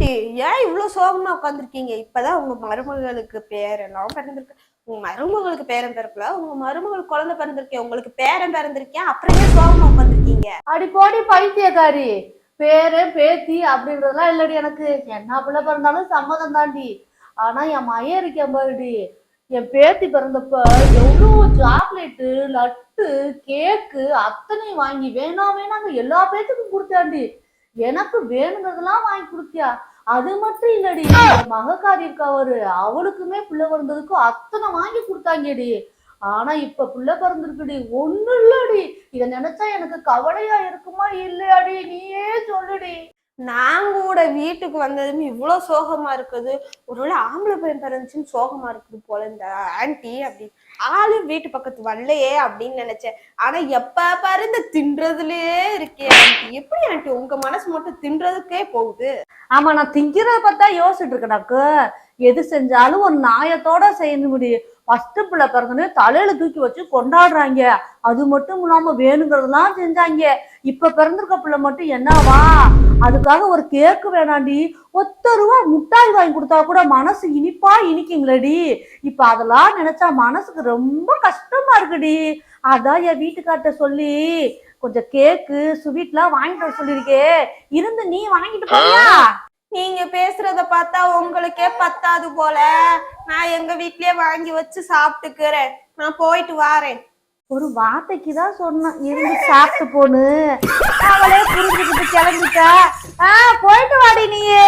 Aunty ஏன் இவ்வளோ சோகமா உட்காந்துருக்கீங்க இப்பதான் உங்க மருமகளுக்கு பேரெல்லாம் பிறந்திருக்கு. உங்க மருமகளுக்கு பேரன் பிறக்கல. உங்க மருமகள் குழந்தை பிறந்திருக்கேன் உங்களுக்கு பேரன் பிறந்திருக்கேன் அப்புறம் ஏன் சோகமா உட்காந்துருக்கீங்க அடி போடி பைத்தியக்காரி. பேரு பேத்தி அப்படின்றதெல்லாம் இல்லடி எனக்கு. என்ன பிள்ளை பிறந்தாலும் சம்மதம் தாண்டி. ஆனா என் மையம் இருக்கேன் பாருடி. என் பேத்தி பிறந்தப்ப எவ்வளோ சாக்லேட்டு லட்டு கேக்கு அத்தனையும் வாங்கி வேணா வேணாங்க எல்லா பேத்துக்கும் கொடுத்தாண்டி எனக்கு வேணுங்கிறதெல்லாம் வாங்கி கொடுத்தியா? அது மட்டும் இல்லடி. மகக்காரி இருக்கவரு அவளுக்குமே பிள்ளை பிறந்ததுக்கும் அத்தனை வாங்கி கொடுத்தாங்கடி. ஆனா இப்ப பிள்ளை பிறந்திருக்குடி. ஒண்ணு இல்லடி. இத நினைச்சா எனக்கு கவலையா இருக்குமா? இல்லையாடி. நீயே சொல்லுடி. நான் கூட வீட்டுக்கு வந்ததும் இவ்வளவு சோகமா இருக்குது. ஒருவேளை ஆம்பளை பையன் பிறந்துச்சுன்னு சோகமா இருக்குது போல இந்த ஆன்ட்டி அப்படி. ஆளு வீட்டு பக்கத்து வரலையே அப்படின்னு நினைச்சேன். ஆனா எப்ப பாரு இந்த தின்றதுலயே இருக்கே ஆன்ட்டி எப்படி ஆன்ட்டி உங்க மனசு மட்டும் தின்றதுக்கே போகுது? ஆமா நான் திங்கிறத பார்த்தா யோசிச்சுட்டு இருக்கேனாக்கு எது செஞ்சாலும் ஒரு நாயத்தோட செய்ய முடியும் ஃபஸ்ட்டு பிள்ளை பிறந்தனே தலையில தூக்கி வச்சு கொண்டாடுறாங்க. அது மட்டும் இல்லாம வேணுங்கிறதெல்லாம் செஞ்சாங்க. இப்ப பிறந்திருக்க பிள்ளை மட்டும் என்னவா? அதுக்காக ஒரு கேக்கு வேணாண்டி. ஒத்த ரூபா முட்டாய் வாங்கி கொடுத்தா கூட மனசு இனிப்பா இனிக்குங்களடி. இப்ப அதெல்லாம் நினைச்சா மனசுக்கு ரொம்ப கஷ்டமா இருக்குடி. அதான் என் வீட்டுக்கார்ட்ட சொல்லி கொஞ்சம் கேக்கு ஸ்வீட்லாம் வாங்கிட்டு வர சொல்லியிருக்கே. இருந்து நீ வாங்கிட்டு போறியா? நீங்க பேசுறத பார்த்தா உங்களுக்கே பத்தாது போல. நான் எங்க வீட்லயே வாங்கி வச்சு சாப்பிட்டுக்கிறேன். நான் போயிட்டு வாரேன். ஒரு வார்த்தைக்கு தான் சொன்னோம் இருந்து சாப்பிட்டு போன்னு அவளே புரிஞ்சுக்கிட்டு கிளம்பிட்டா. ஆ போயிட்டு வாடி நீயே.